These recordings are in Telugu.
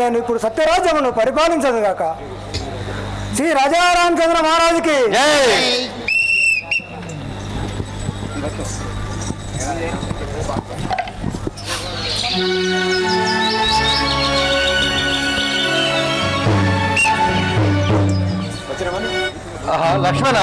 నేను ఇప్పుడు సత్యరాజ్యమును పరిపాలించదు గాక శ్రీ రాజారామచంద్ర మహారాజుకి. లక్ష్మణ.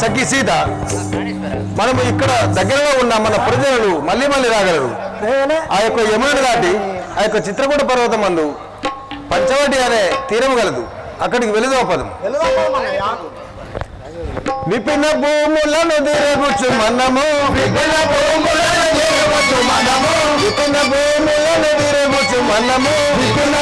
సఖి సీత. మనము ఇక్కడ దగ్గరలో ఉన్న మన ప్రజలు మళ్ళీ మళ్ళీ రాగలరు. ఆ యొక్క యమునుడు దాటి ఆ యొక్క చిత్రకూట పర్వతం మందు పంచవటి అనే తీరం గలదు. అక్కడికి వెలుదోపదం విపిన భూములను తిరగొచ్చు మనము. విపిన భూములను తిరగొచ్చు మనము. విపిన భూములను తిరగొచ్చు మనము. విపిన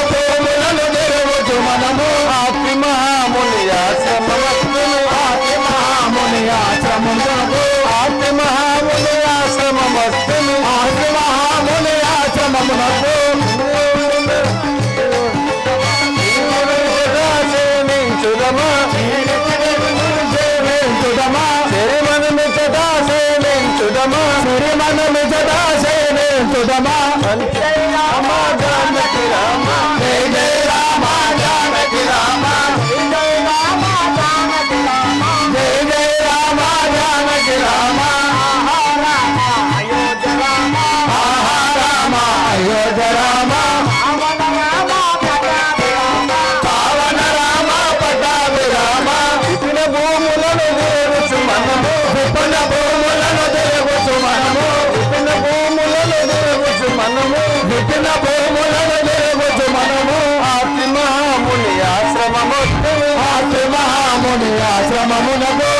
નમો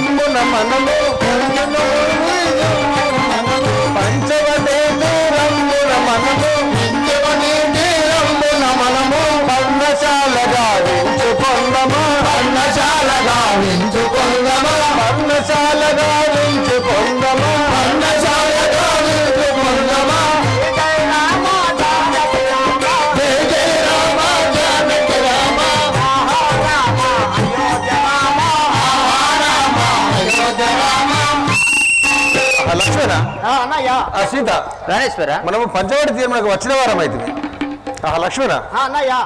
નમો નમો નમો નમો సీత. ప్రాణేశ్వర మనము పంచవటి తీర్మలకు వచ్చిన వారం అయితే. ఆ లక్ష్మణ. అన్నయ్యా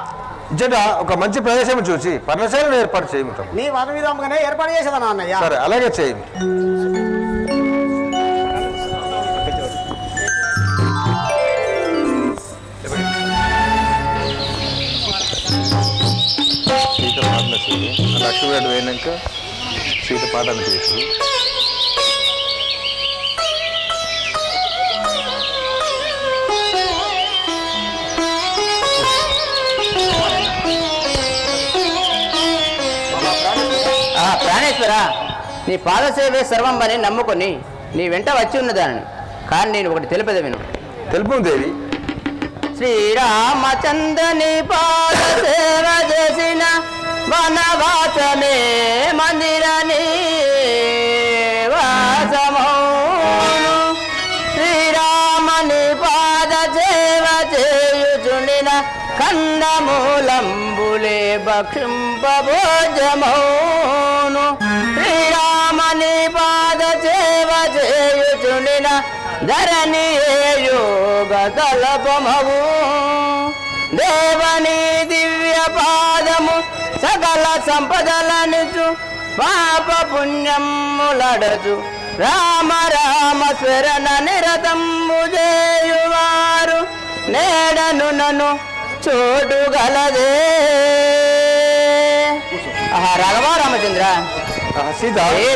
ఇచ్చట ఒక మంచి ప్రదేశం చూసి పర్ణశాలను ఏర్పాటు చేయముతాం నీ వన విధంగానే ఏర్పాటు చేసేదన్నా అన్నయ్య సరే అలాగే చేయండి సీత లక్ష్మీ పోయినాక సీత చేసి ఆ ప్రాణేశ్వర నీ పాదసేవే సర్వం అని నమ్ముకొని నీ వెంట వచ్చి ఉన్నదాన్ని. కానీ నేను ఒకటి తెలిపేది విను. తెలుపు దేవి. శ్రీరామచంద్రని పాద సేవ చేసిన వనవాసమే మందిరని కందమూలంబులే భక్షింపభోజమౌను శ్రీరామని పాద సేవ చేయుచుండిన ధరణి యోగ తలపమవు. దేవని దివ్య పాదము సకల సంపదలనిచు పాప పుణ్యములడచు. రామ రామ స్మరణ నిరతంబు చేయువారు. నేడను నను చోటు గలదే. ఆహా రాఘవ రామచంద్ర? ఆ సీత. హే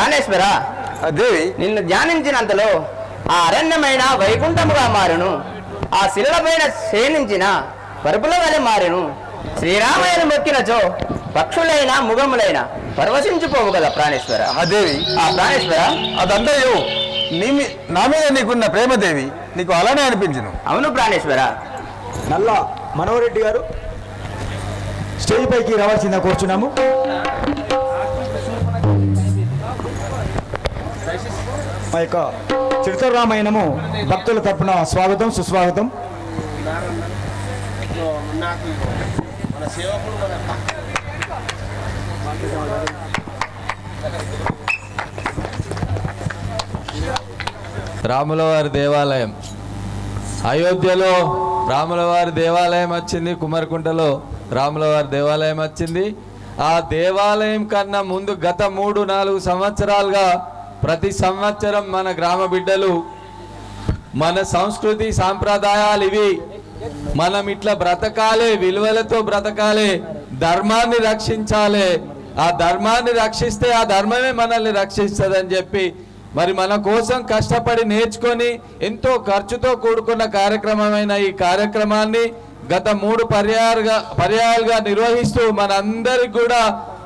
ప్రాణేశ్వర ఆ దేవి. నిన్ను ధ్యానించినంతలో ఆ అరణ్యమైన వైకుంఠముగా మారును. ఆ శిలపైన శయనించిన పరుపుల వలె మారును. శ్రీరామయ్యను మొక్కినచో పక్షులైన ముగములైన పరవశించిపోవు కదా ప్రాణేశ్వర. ఆ దేవి. ఆ ప్రాణేశ్వర. అదంతా నీ నా మీద నీకున్న ప్రేమదేవి నీకు అలానే అనిపించును. అవును ప్రాణేశ్వర. నల్ల మనోరెడ్డి గారు స్టేజ్ పైకి రావాల్సిందా కూర్చున్నాము. మా యొక్క చిరుతరామాయణము భక్తుల తరపున స్వాగతం సుస్వాగతం. రాములవారి దేవాలయం. అయోధ్యలో రాములవారి దేవాలయం వచ్చింది కుమరకుంటలో రాములవారి దేవాలయం వచ్చింది. ఆ దేవాలయం కన్నా ముందు గత మూడు నాలుగు సంవత్సరాలుగా ప్రతి సంవత్సరం మన గ్రామ బిడ్డలు మన సంస్కృతి సాంప్రదాయాలు ఇవి. మనం ఇట్లా బ్రతకాలే విలువలతో బ్రతకాలే ధర్మాన్ని రక్షించాలి. ఆ ధర్మాన్ని రక్షిస్తే ఆ ధర్మమే మనల్ని రక్షిస్తుందని చెప్పి మరి మన కోసం కష్టపడి నేర్చుకొని ఎంతో ఖర్చుతో కూడుకున్న కార్యక్రమమైన ఈ కార్యక్రమాన్ని గత మూడు పర్యాలుగా పర్యాయాలుగా నిర్వహిస్తూ మనందరికి కూడా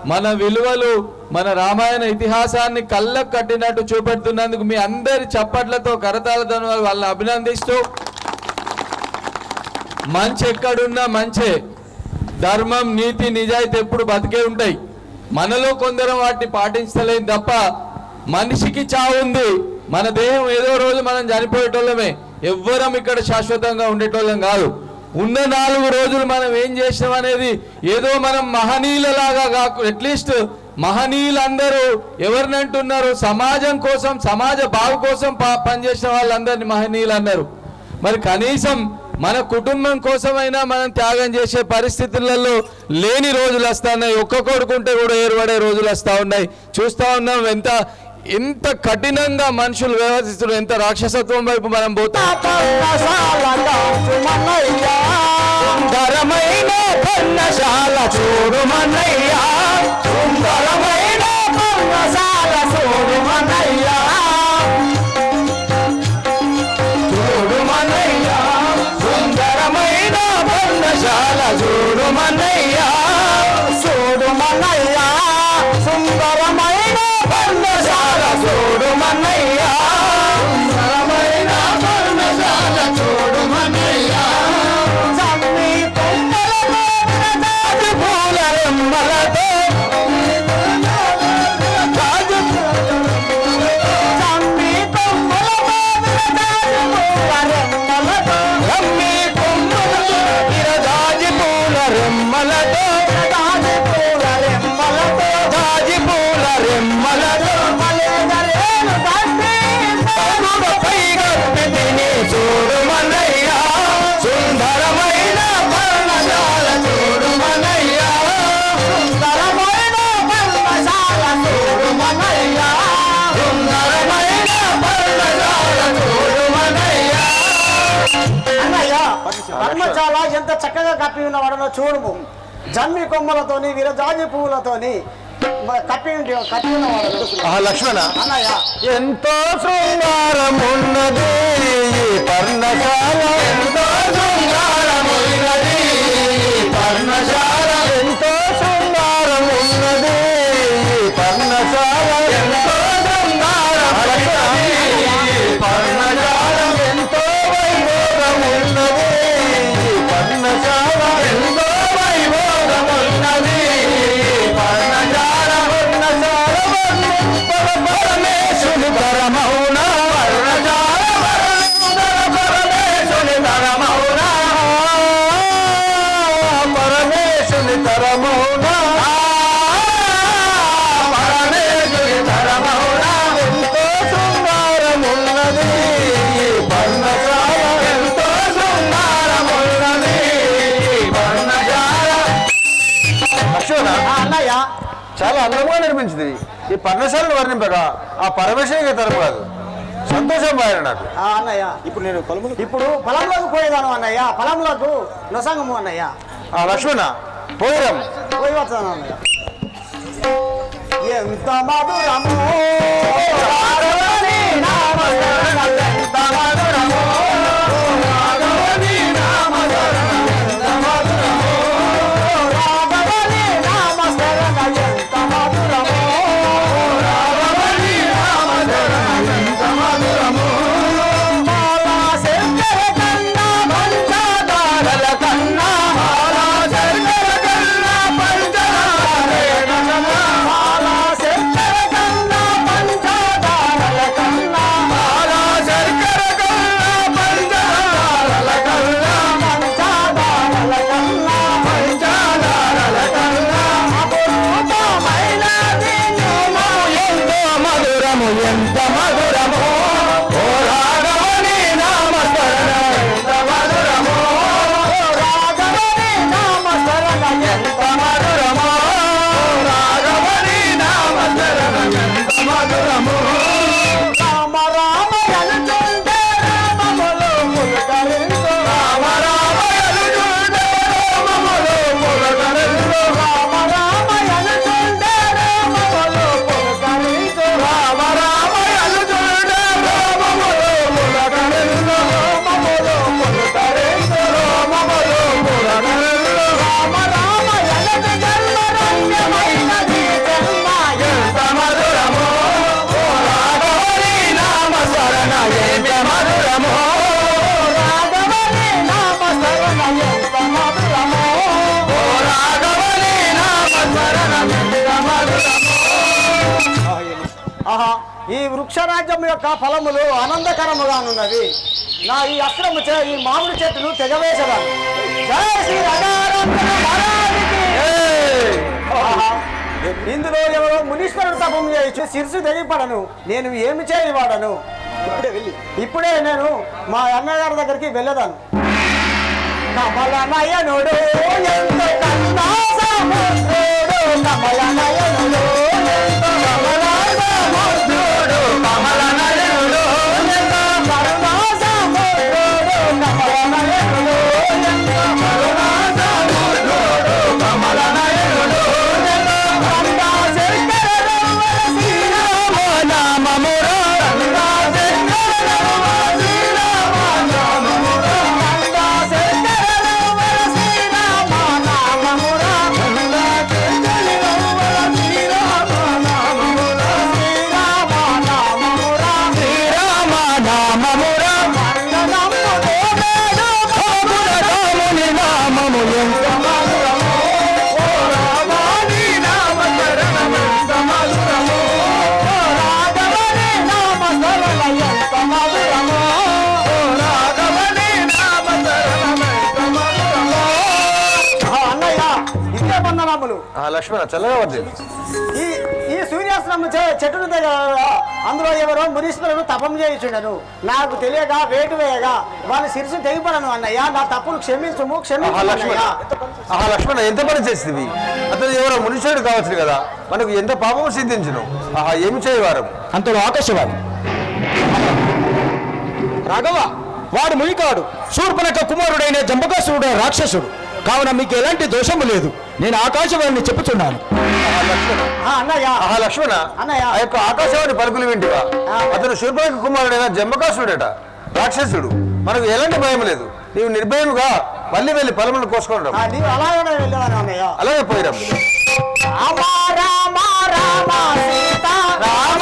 మన విలువలు మన రామాయణ ఇతిహాసాన్ని కళ్ళకు కట్టినట్టు చూపెడుతున్నందుకు మీ అందరి చప్పట్లతో కరతాలతో వాళ్ళని అభినందిస్తూ మంచి ఎక్కడున్నా మంచే. ధర్మం నీతి నిజాయితీ ఎప్పుడు బతికే ఉంటాయి. మనలో కొందరం వాటిని పాటించలేం తప్ప మనిషికి చావుంది మన దేహం ఏదో రోజు మనం చనిపోయేటోళ్ళమే. ఎవ్వరం ఇక్కడ శాశ్వతంగా ఉండేటోళ్ళం కాదు. ఉన్న నాలుగు రోజులు మనం ఏం చేసినాం అనేది ఏదో మనం మహనీయులలాగా కాకు అట్లీస్ట్ మహనీయులందరూ ఎవరిని అంటున్నారు సమాజం కోసం సమాజ బాగు కోసం పనిచేసిన వాళ్ళందరినీ మహనీయులు అన్నారు మరి కనీసం మన కుటుంబం కోసమైనా మనం త్యాగం చేసే పరిస్థితులలో లేని రోజులు వస్తున్నాయి. ఒక్క కొడుకుంటే కూడా ఏర్పడే రోజులు వస్తూ ఉన్నాయి. చూస్తూ ఉన్నాం ఎంత ఇంత కఠినంగా మనుషులు వ్యవహరిస్తున్నారు ఎంత రాక్షసత్వం వైపు మనం పోతాం. సుందరమైన పర్ణశాల చూడుమన్నయ్యా సుందరమైన పర్ణశాల ఎంత చక్కగా కప్పి ఉన్నవాడనో చూడుము జమ్మి కొమ్మలతోని విరజాజి పువ్వులతోని కప్పి ఉంటే కప్పి ఉన్నవాడు ఆ లక్ష్మణ. అన్నయ్య. ఎంతో పర్ణశాల ఎంతో శృంగారమున్నది ఈ పర్ణశాల చాలా అందంగా నిర్మించింది. ఈ పర్ణశాలను వర్ణింపగా ఆ పరమేశ్వరికి తరం కాదు. సంతోషం బాగా నాకు. ఆ అన్నయ్య. ఇప్పుడు నేను ఇప్పుడు పొలంలోకి పోయేదాను అన్నయ్య. పొలంలోకి నొసంగము అన్నయ్య. ఆ లక్ష్మణ పోయిరం. పోయి వస్తాను అన్నయ్య. ఎంత మధురము. ఈ వృక్షరాజ్యం యొక్క ఫలములు ఆనందకరముగానున్నవి. నా ఈ అక్రమ చే ఈ మామిడి చెట్టును తెగవేసదాను జయ శ్రీ రఘారామచంద్ర మహారాజుకి! ఆహా, ఇందులో ఎవరో మునీశ్వరుడు తపం చేయొచ్చు శిరసు తెగిపడను. నేను ఏమి చేయవాడను ఇప్పుడే వెళ్ళి. ఇప్పుడే నేను మా అన్నగారి దగ్గరికి వెళ్ళదాను కమల నయనుడు ఎంత కన్నా సముద్రుడు లక్ష్మణ చల్లగా వర్ధిల్లు. ఈ ఈ సూర్యాశ్రమం చే- చెట్టును దగ్గర అందులో ఎవరో మునీశ్వరుడు తపం చేయించుండను. నాకు తెలియక వేటు వేయగా వాళ్ళ శిరసు తెగిపడను అన్నయ్య. నా తప్పులు క్షమించుము క్షమించు. ఆహా లక్ష్మణ ఎంత పని చేసింది? అతను ఎవరో మనుష్యుడు కావచ్చు కదా. మనకు ఎంత పాపము సిద్ధించును? ఆహా ఏమి చేయవారం? అంతలో ఆకాశవాణి. రాఘవ వాడు మునికాడు. శూర్పనక కుమారుడైన జంబకాసురుడు రాక్షసుడు. కావున మీకు ఎలాంటి దోషము లేదు. నేను ఆకాశవాణిని చెప్పుచున్నాను. లక్ష్మణ. ఆ యొక్క ఆకాశవాణి పలుకులు వింటివా? అతను శూర్పణకి కుమారుడైన జంబకాసుడట రాక్షసుడు. మనకు ఎలాంటి భయం లేదు. నీవు నిర్భయముగా మళ్ళీ వెళ్ళి పొలములు కోసుకోండి అలాగే పోయిరా రామ రామ